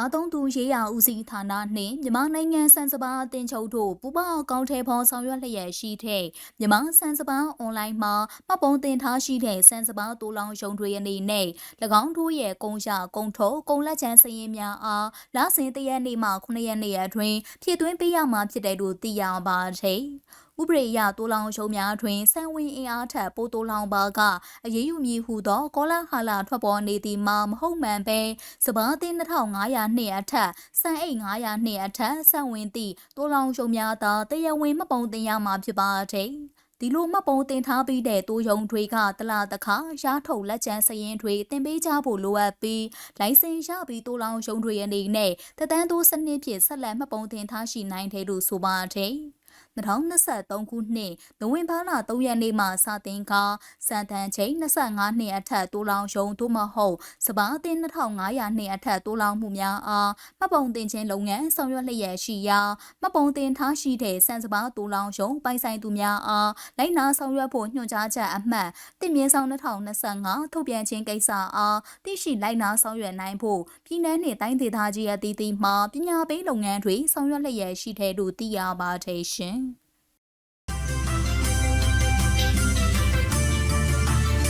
စားသုံးသူရေးရာဦးစီးဌာနနှင့်မြန်မာနိုင်ငံစံစပါးအသင်းချုပ်တို့ပူးပေါင်းအကောင့်ထဲပေါ်ဆောင်ရွက်လျက်ရှိတဲ့မြန်မာစံစပါးအွန်လိုင်းမှာမှတ်ပုံတင်ထားရှိတဲ့စံစပါးတိုးလောင်ရုံတွေအနေနဲ့၎င်းတို့ရဲ့ကုန်းရကုန်းထုတ်ကုန်းလက်ချမ်းစည်ရင်များအားလစဉ်တရက်နေ့မှ9ရက်နေ့အတွင်းဖြည့်သွင်းပေးရမှာဖြစ်တယ်လို့သိရပါတယ်။ ဥပဒေအရတိုးလောင်ရှုံများတွင်စံဝင်အင်အားထက်ပိုတိုးလောင်ပါကအရေးယူမည်ဟုသောကောလဟာလာထွက်ပေါ်နေသည်မှာမဟုတ်မှန်ပဲစပားသိန်း2500နှစ်အထက်စံအိတ်900နှစ်အထက်စံဝင်သည့်တိုးလောင်ရှုံများသာတရားဝင်မှတ်ပုံတင်ရမှာဖြစ်ပါသည်ဒီလိုမှတ်ပုံတင်ထားပြီးတဲ့တိုးယုံတွေကတလားတခါရှားထုတ်လက်ကျန်စရင်တွေတင်ပေးကြဖို့လိုအပ်ပြီးလိုင်စင်ရပြီးတိုးလောင်ရှုံတွေအနေနဲ့တသန်းတိုးစနစ်ဖြင့်ဆက်လက်မှတ်ပုံတင်ထားရှိနိုင်တယ်လို့ဆိုပါတယ်။ 2023ခုနှစ်နိုဝင်ဘာလ3ရက်နေ့မှစတင်ကစံတန်ချိန်25နှစ်အထက်တိုးလောင်ရုံသို့မဟုတ်စပားအသင်း2500နှစ်အထက်တိုးလောင်မှုများအားမှတ်ပုံတင်ခြင်းလုပ်ငန်းဆောင်ရွက်လျက်ရှိရာမှတ်ပုံတင်ထားရှိတဲ့စံစပားတိုးလောင်ရုံပိုင်ဆိုင်သူများအားလိုက်နာဆောင်ရွက်ဖို့ညွှန်ကြားချက်အမှတ်တင်မြင့်ဆောင်2025ထုတ်ပြန်ခြင်းကိစ္စအားသိရှိလိုက်နာဆောင်ရွက်နိုင်ဖို့ပြည်내နှင့်တိုင်းဒေသကြီးအသီးသီးမှပညာပေးလုပ်ငန်းတွေဆောင်ရွက်လျက်ရှိတဲ့လို့သိရပါတယ်ရှင်